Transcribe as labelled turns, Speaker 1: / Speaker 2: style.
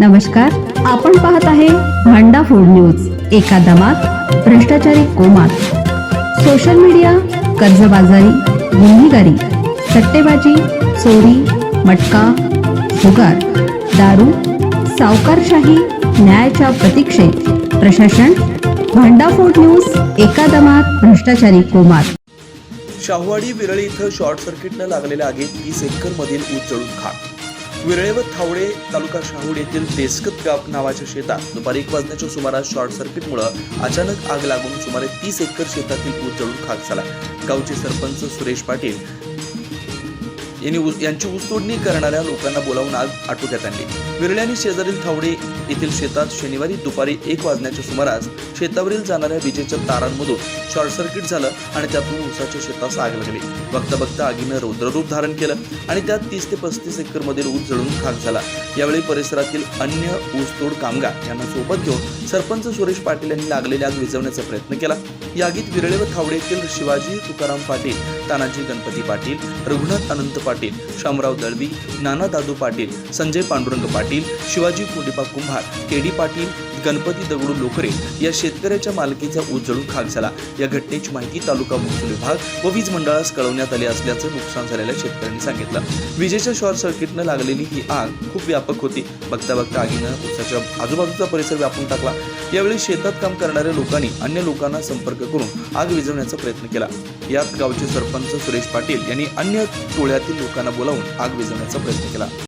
Speaker 1: नमस्कार आपण पाहत आहे भांडाफोड न्यूज एका दमात भ्रष्टाचारी कोमात. सोशल मीडिया कर्जबाजारी गुन्हेगारी सट्टेबाजी चोरी मटका जुगार दारू सावकारशाही न्यायाच्या प्रतीक्षेत. प्रशासन भांडाफोड न्यूज एका दमात भ्रष्टाचारी कोमात.
Speaker 2: शाहवाडी विरळी इथं शॉर्ट सर्किटनं लागलेल्या आगीत तीस एकरमधील ऊस जळून खाक. विरळे थावडे तालुका शाहूड येथील देसकत गाव नावाच्या शेतात दुपारी एक वाजण्याच्या सुमारास शॉर्ट सर्किटमुळे अचानक आग लागून सुमारे तीस एकर शेतातील ऊस जळून खाक झाला. गावचे सरपंच सुरेश पाटील यांनी ऊस- यांची ऊसतोडणी करणाऱ्या लोकांना बोलावून आग आटोक्यात आणली. विरळ्यानी शेजारील थावडे येथील शेतात शनिवारी दुपारी एक वाजण्याच्या सुमारास शेतावरील जाणाऱ्या विजेच्या तारांमधून शॉर्ट सर्किट झालं आणि त्यातून ऊसाच्या शेतास आग लागली. बघता बघता आगीनं रौद्ररूप धारण केलं आणि त्यात तीस ते पस्तीस एकरमधील ऊस जळून खाक झाला. यावेळी परिसरातील अन्य ऊसतोड कामगार यांना सोबत घेऊन सरपंच सुरेश पाटील यांनी लागलेली आग विझवण्याचा प्रयत्न केला. या आगीत विरळे व थावडे येथील शिवाजी तुकाराम पाटील तानाजी गणपती पाटील रघुनाथ अनंत पाटील शामराव दळवी नाना दादू पाटील संजय पांडुरंग पाटील शिवाजी कोंडिपा कुंभार केडी पाटील गणपती दगडू लोकरे या शेतकऱ्याच्या मालकीचा ऊस जळून खाक झाला या घटनेची माहिती तालुका महसूल विभाग व वीज मंडळास कळवण्यात आली असल्याचं नुकसान झालेल्या शेतकऱ्यांनी सांगितलं. विजेच्या शॉर्ट सर्किटनं लागलेली ही आग खूप व्यापक होती. बघता बघता आगीनं ऊसाच्या आजूबाजूचा परिसर व्यापून टाकला. यावेळी शेतात काम करणाऱ्या लोकांनी अन्य लोकांना संपर्क करून आग विझवण्याचा प्रयत्न केला. यात गावचे सरपंच सुरेश पाटील यांनी अन्य टोळ्यातील लोकांना बोलावून आग विझवण्याचा प्रयत्न केला.